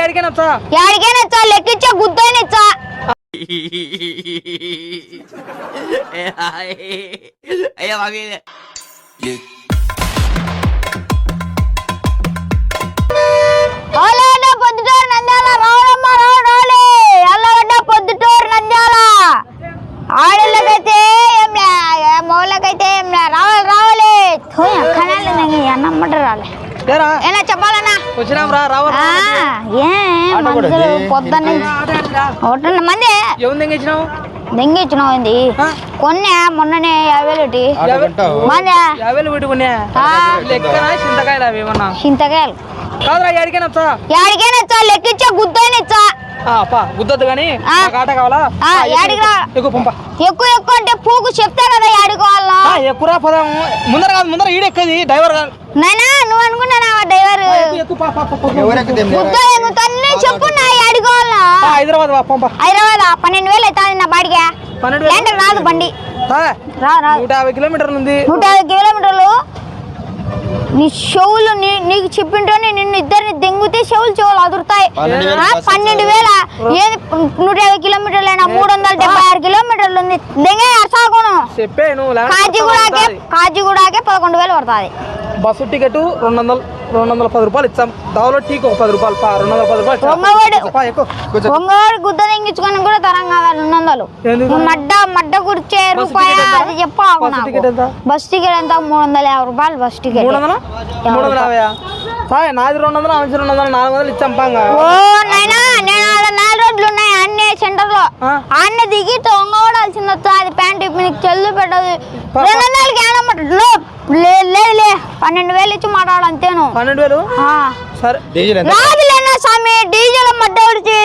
ఎడికైనా వచ్చా యాడికైనా వచ్చా లెక్కిచ్చా గుద్దైనా ఇచ్చా అయ్యా మమ్మీ అల్లగడ్డ పొద్దుటూరు నంద్యాల రావడమ్మ రావడాలి అల్లగడ్డ పొద్దుటూరు నంద్యాల ఆడళ్ళకైతే ఏం లే మౌళ్ళకైతే ఏం లే రావాలి రావాలి థోయ్ కనాలి నాకు అన్నమ్మట రాలే లేరా ఏనా చెప్పాలన్నా వచ్చినాం రా రావాలి ఆ, ఏ మనుషులు పొద్దున్న. ఒకటి మంది? కొన్నే మొన్ననే యాభై వేలు చింతకాయలు యాడికైనా లెక్కిచ్చా? గుద్దొద్దు కానీ ఆట కావాలా? ఎక్కువ ఎక్కువ. అంటే పూకు చెప్తా కదా యాడుకోవాలా ఆ, ఎక్కురా పదం. ముందర కాదు ముందర ఈడెక్కది డ్రైవర్ కాదు నాయనా నువ్వు అనుకున్నానా డ్రైవర్? తన్నే చెప్పు నా హైదరాబాద్ వా పంప. హైదరాబాద్ పన్నెండు వేలు అవుతుంది నా బాడిగా రాదు బండి. నూట యాభై కిలోమీటర్లు ఉంది. నూట యాభై కిలోమీటర్లు? నీ చెవులు నీకు చెప్పింటోనే నిన్ను ఇద్దరిని దెంగితే చెవులు చెవులు అదురుతాయి. పన్నెండు వేలు ఏది నూట యాభై కిలోమీటర్లు అయినా మూడు వందల డెబ్బై ఆరు కిలోమీటర్లు ఉంది. దెంగే అర్సాగును. కాచిగూడకే కాచిగూడకే పదకొండు వేలు పడుతుంది. బస్సు టికెట్ రెండు వందలు రెండు వందల పది రూపాయలు ఇచ్చాం. దావలో టీకి ఒక పది రూపాయలు రెండు వందల పది రూపాయలు ఇచ్చాం. దొంగవాడు. పా, ఎక్కు ఒంగోడు గుద్ద తెంగించుకొని కూడా తరం కావాలి రెండు వందలు. మడ్డ మడ్డ కుర్చే బస్సు రూపాయ? అది చెప్పు బస్సు? బస్ టికెట్ ఎంత? మూడు వందల యాభై రూపాయలు బస్ టికెట్. మూడు వందల? మూడు వందల యాభై నాది రెండు వందలు ఆమె రెండు వందలు నాలుగు వందలు ఇచ్చాం పాంగా. ఓ నాయనా నేను ఆడ నాలుగు రోడ్లు ఉన్నాయి అన్నీ సెంటర్లో. అన్న దిగి తొంగవడాల్సింది అది ప్యాంట్ నీకు చెల్లు పెట్టదు. రెండు వందలకి ఏమన్నమాట లేదు లేదు లే. పన్నెండు వేలు ఇచ్చి మాట్లాడు అంతేను. పన్నెండు వేలు? ఆ. సరే. డీజిల్ ఎంత? రాదులేనా స్వామి? డీజిల్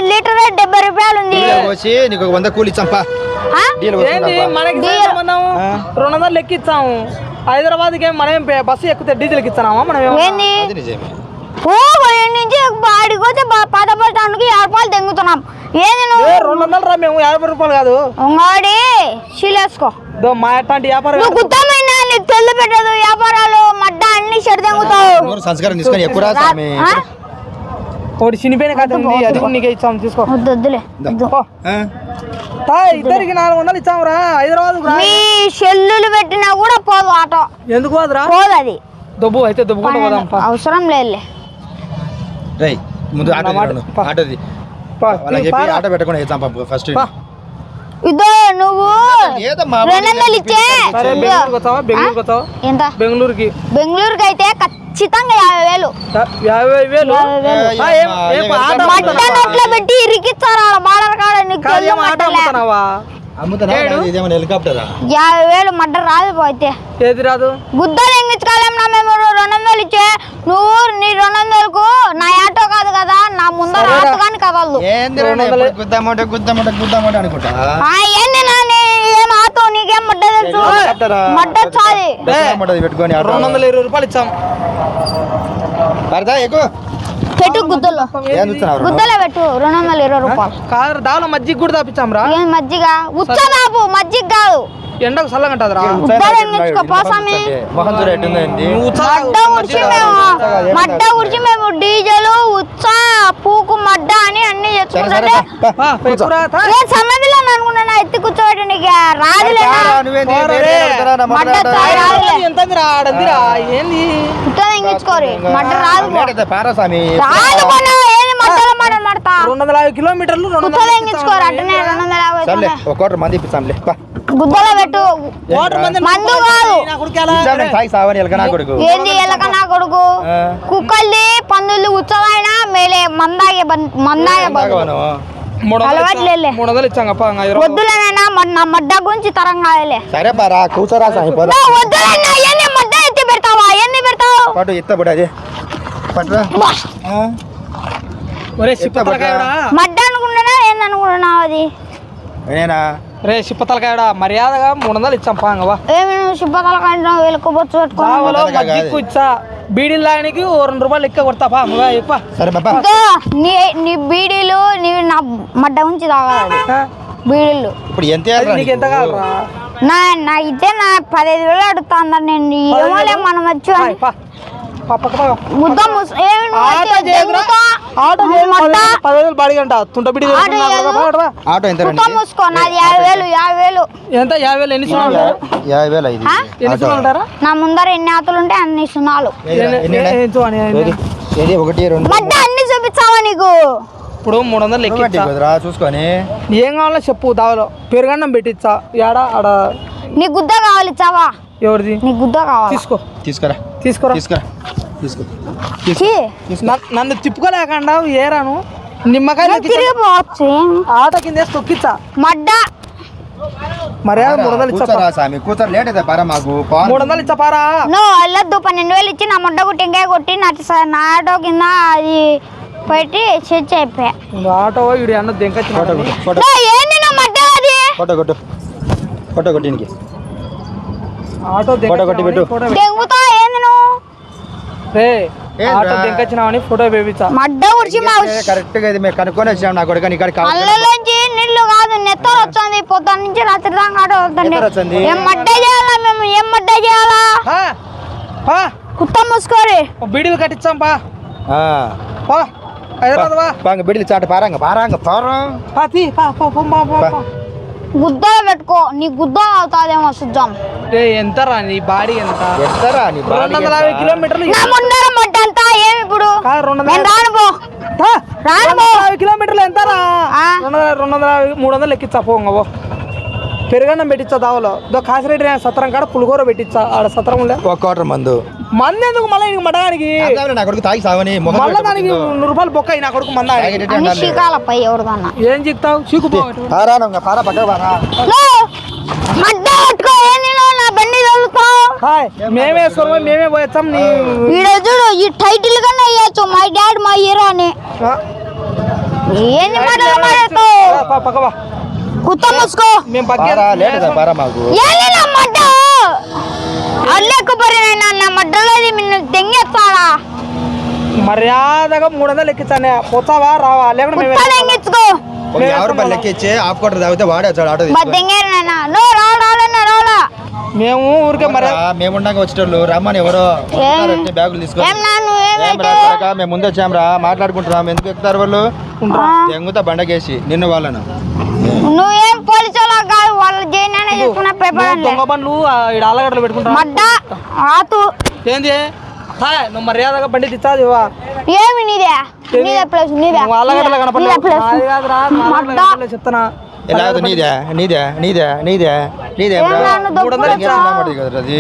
లీటర్ డెబ్బై రూపాయలు ఉంది. డీజిల్ వచ్చి నీకు ఒక వంద కూలి ఇచ్చాంపా? డీజిల్. మనకి డీజిల్. రెండు వందలు లెక్కిచ్చాము. మనం ఏం పే- బస్సు ఎక్కితే డీజిల్కి ఇచ్చామా మనం నుంచి బాడికి పోతే యాభై రూపాయలు తెంగుతున్నాం. ఏంది ఏ నువ్వు? రెండు వందలు రా మేము యాభై రూపాయలు కాదు. ఉంగాడి చీలేసుకో దో మా అట్లాంటి వ్యాపారం తెల్లు పెట్టదు వ్యాపారాలు మడ్డ అన్ని చెడు తెంగుతావు నూరు సంస్కారం తీసుకొని ఎక్కువ రా స్వామి ఆ? ఒకటి చినిపోయిన కథ ఉంది అది కూడా నీకే ఇచ్చాము తీసుకో వద్దు వద్దులే వద్దు. పో. ఆ? తా, ఇద్దరికి నాలుగు వందలు ఇచ్చాము రా హైదరాబాద్ రా మీ చెల్లులు పెట్టినా కూడా పోదు ఆటో ఎందుకు పోదురా పోదు అది దొబ్బు అయితే దొబ్బుకుంటూ పోదాం పా. అవసరం లేదులే రేయ్ ముందు ఆటో అన్నమాట. తీయను. పా. ఆటోది పా, వాళ్ళకి చెప్పి పారా. ఆటో పెట్టకుండా పాప ఫస్ట్ పా. ఇదో నువ్వు రెండు వందలు ఇచ్చే. బెంగళూరుకి బెంగళూరుకి వస్తావా? ఎంత బెంగళూరుకి. బెంగళూరుకి అయితే ఖచ్చితంగా యాభై వేలు. యాభై వేలు? పెట్టి ఇరికిచ్చారు ఆడ బార్డర్ కాడ నీకు యాభై వేలు మడ్డ రాదు పో అయితే. ఏది రాదు? గుద్దలు మేము రెండు వందలు ఇచ్చే. నువ్వు నీ రెండు వందలకు నా ఆటో కాదు కదా నా ముందర. ఆటో కానీ కదలదు. గుద్దామంటే గుద్దామంటే గుద్దామంటే అనుకుంటా. ఆ, ఏంది నా నీ ఏం ఆటో నీకేం మడ్డ తెలుసు? హెలికాప్టరా? మడ్డ చాది దసరా మడ్డది పెట్టుకొని ఆటో. రెండు వందల ఇరవై రూపాయలు ఇచ్చాం. పడతా ఎక్కువ. పెట్టు గుద్దలు. గుద్దలే పెట్టు రెండు వందల ఇరవై రూపాయలు. కాదు దావలో మజ్జిగ కూడా తాపించాం రా. ఏం మజ్జిగ? ఉచ్చ బాబు మజ్జిగ కాదు. ఎండకు చల్లగా ఉంటుందిరా గుద్దలు ఎంగించుకో పోసామి మొహం చూడ ఎట్టుందండి నువ్వు ఉత్సాహ మడ్డ ఉడిచి మేము మడ్డ ఉడిచి మేము డీజలు ఉచ్చ పూకు మడ్డ అని అన్ని తెచ్చుకుంటే ఎత్తి మడ్డ. రాదులే. తెంగించుకోరు మడ్డ రాదు పో. లేట్ అయితే పారా స్వామి రాదు కొన్నా ఏది మడ్డలో మడ్డ మడతా? రెండు వందల యాభై కిలోమీటర్లు రెండు గుత్త వందల తెంగించుకోరు అట్టనే రెండు వందల యాభై సర్లే ఒక కోటర్ మంది ఇప్పిస్తాంలే పా. గుద్దలో పెట్టు. వాటర్ మంది మందు కాదు. నా కొడుకేలా? ఇచ్చాను నేను తాగి సావని ఎలక నా కొడుకు. ఏంది ఎలక నా కొడుకు? ఆ. కుక్కల్ది పందులు ఉచ్చలైనా మేలే మందాగే మందాగే. మూడు వందలు ఇచ్చాం. వద్దులేనైనా మన నా మడ్డ గురించి తరం కాయలే సరే పారా కూర్చోరా స్వామి పోరా. పట్టు ఇత్త పట్టు అది. పట్టురా. బా, ఆ? ఒరే సిప్పతలకాయడా మడ్డ అనుకుంటున్నా ఏంది అనుకుంటున్నావు అది? నేనా? రే సిప్పతలకాయడా మర్యాదగా మూడు వందలు ఇచ్చాం పాంగవా ఏమి నువ్వు ఇచ్చా. బీడీలు లాయనికి ఓ రెండు రూపాయలు కొడతా ఎక్కువ సరే బాబా. ఇదో, నీ నీ బీడీలు నీ నా మడ్డ ఉంచి తాగాలి. బీడీలు. ఇప్పుడు ఎంత నీకు ఎంత? కావాలరా? నా నా ఇదే నా పదిహేను వేలు అడుగుతా నేను ఏమోలే మనం వచ్చి నువ్వు ఆటో చేయదురా? ఆటో. పదివేలు ఎంత యాభై వేలు యాభై వేలు. ఎంత? యాభై వేలు ఎన్ని సున్నాలు ఉంటారు? యాభై వేలు ఇది ఆ? ఎన్ని ఆటో. సున్నాలు ఉంటారా? నా ముందర ఎన్ని ఆతులు ఉంటే అన్ని సున్నాలు. ఒకటి రెండు. అన్ని చూపించావా నీకు? ఇప్పుడు మూడు వందలు కుదరా చూసుకొని. ఏం కావాలో చెప్పు దావలో. పెరుగన్నం పెట్టిచ్చా ఏడా ఆడ? నీ గుద్ద కావాలి చావా ఎవరిది? నీ గుద్ద కావాలి? తీసుకో. తీసుకురా. తీసుకోరా? తీసుకురా. తీసుకో. నన్ను తిప్పుకోలేకుండా ఏరాను? నిమ్మకాయలు నువ్వు తిరిగిపోవచ్చు ఏమి ఆట కింద వేసి తొక్కిచ్చా? మడ్డ! మర్యాద మూడు వందలు ఇచ్చా కూర్చోరా స్వామి కూర్చోరు లేట్ అయితే పరా మాకు పా. మూడు వందలు ఇచ్చా పారా నువ్వు వెళ్ళొద్దు పన్నెండు వేలు ఇచ్చి నా ముడ్డ కొట్టి నా ఆటో కింద అది పెట్టి స్విచ్ అయిపోయా. ఇంకా ఆటో ఇడు అన్న ఫోటో దెంకొచ్చిన కొట్టు ఫోటో. నువ్వు ఏంది నువ్వు మడ్డ అది? ఫోటో కొట్టు. ఫోటో కొట్టి ఇంటికి ఆటో ఫోటో కొట్టి పెట్టు. ఫోటో దెంగుతా ఏంది నువ్వు రే? ఆటో ఫోటో వేపించా మడ్డ ఉడిచి మా కరెక్ట్గా ఇది మేము కనుక్కొని వచ్చాం నా కొడుకు ఇక్కడ కళ్ళలోంచి నీళ్ళు కాదు నెత్తరు వచ్చింది పొద్దున్న నుంచి రాత్రి దాకా ఆటో వస్తుంది నెత్తరు వచ్చింది? ఏం మడ్డ చేయాలా మేము ఏం మడ్డ చేయాలా కుత్త మూసుకోరి ఓ బీడీలు కట్టించాం పా పా హైదరాబాద్ పా బాగా బిడ్డలు చాట పారాంగ పారాంగ పారా పా తీ పా పో పో, పో, పో, పా. పో. గుద్దలో పెట్టుకో నీ గుద్ద అవుతాదేమో చూద్దాం రే ఎంత రా నీ బాడీ ఎంత? ఎత్తరా నీ రెండు వందల యాభై కిలోమీటర్లు నా ముందర మడ్డ అంతా ఏమి ఇప్పుడు? కాదు రెండు వందల నేను రాను పో. ఆ, రాను రెండు వందల యాభై కిలోమీటర్లు ఎంత రా ఆ. రెండు వందల రెండు వందల యాభై మూడు వందలు ఎక్కిచ్చా పో ఇంక పో. పెరుగన్నం పెట్టించా దావలో. దో కాసిరెడ్డి సత్రం కాడ పులిహోర పెట్టించా ఆడ సత్రం లే ఒక కోటర్ మందు. మంది ఎందుకు మళ్ళీ మడగానికి అందావులే నా కొడుకు తాగి సావని మొహం మళ్ళీ దానికి. నూరు రూపాయలు బొక్క నా కొడుకు మంద అన్ని ఎవరిదన్నా. ఏం చిక్తావు చీకుపో. పారా నువ్వు పారా పక్కకు పారా. లో, మడ్డ పట్టుకో ఏంది నువ్వు నా బండి హాయ్ మేమే మేమే పోయొచ్చాం నీ ఈడ చూడు ఈ టైటిల్ కన్నా వేయచ్చు మై డాడ్ మై హీరో అని. ఏంది మాట్లాడుతావు? పక్క. కుత్త మూసుకో. మేము పారా మాకు. మర్యాదగా మూడు వందలు ఎక్కించానే పోతావా? రావా? లేకుండా మేమే కుత్త తెంగించుకో ఒక యాభై రూపాయలు లెక్క ఇచ్చి హాఫ్ కోటర్ తాగితే వాడే వచ్చాడు ఆటో తీసుకొని. బద్దెంగారు నాన్న. నువ్వు రావడాలన్నా రావడా మేము ఊరికే మర్యాద రా, మేముండగా వచ్చేటోళ్ళు. రమ్మని ఎవరో బ్యాగులు తీసుకొని. ఏం ఏం మేము ముందు మాట్లాడుకుంటున్నాం. ఎందుకు ఎక్కుతారు వాళ్ళు? ఎంగుతా బండకేసి. నిన్ను వాళ్ళను. నువ్వేం పోలీసులా కాదు వాళ్ళు జైన్ చేసుకున్న పేపర్ నువ్వు దొంగ బండ్లు ఆ, ఈడ ఆలగడ్డలు పెట్టుకుంటా. మడ్డ ఆతు. ఏంది? హాయ్ నువ్వు మర్యాదగా బండి తెచ్చాది ఏమి నీదే? నీదే ప్లేస్ నీదే. నువ్వు ఆలగడ్డలు నాది కాదురా, చెప్తానా ఎలా నీదే నీదే నీదే నీదే నీదే మూడు వందలు అది?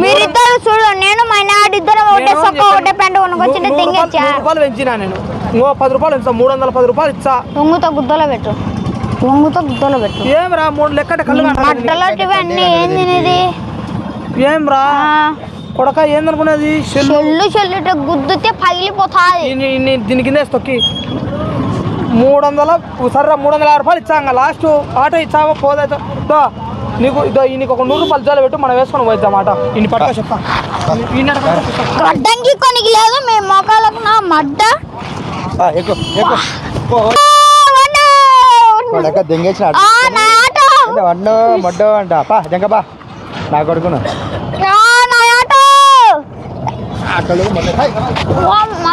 మీరిద్దరు చూడు నేను మా నాడు ఇద్దరం ఒకటే సొక్క ఒకటే పెంట కొనుకొచ్చి నూరు రూపాయలు తెంగచ్చా? రూపాయలు పెంచినా నేను. ఇంకో పది రూపాయలు ఇస్తా మూడు వందల పది రూపాయలు ఇచ్చా. వంగుతో గుద్దలో పెట్టు. వంగుతో గుద్దలో పెట్టు. ఏం రా మూడు లెక్కట కళ్ళు మట్టలోటివి అన్ని ఏంది నీది? ఏం రా కొడక ఏందనుకునేది? చెల్లు. చెల్లు చెల్లుట గుద్దితే పగిలిపోతాది దీని కింద తొక్కి. మూడు వందల సరే మూడు వందల యాభై రూపాయలు ఇచ్చా లాస్ట్ ఆటో ఇచ్చావో? పోదైతే. నీకు ఇదో నీకు ఒక నూరు రూపాయలు జోలు పెట్టి మనం వేసుకొని పోయిద్దాం మాట ఇన్ని పట్టుకో చెప్తా. గడ్డంకి కొనికి లేదు మీ మొక్కలకు నా మడ్డ. ఆ, ఎక్కు ఎక్కు. పో. కొడక దెంగేసిన ఆ, నా ఆటో. వన్ను మొడ్డు అంట. పా దెంగ పా నా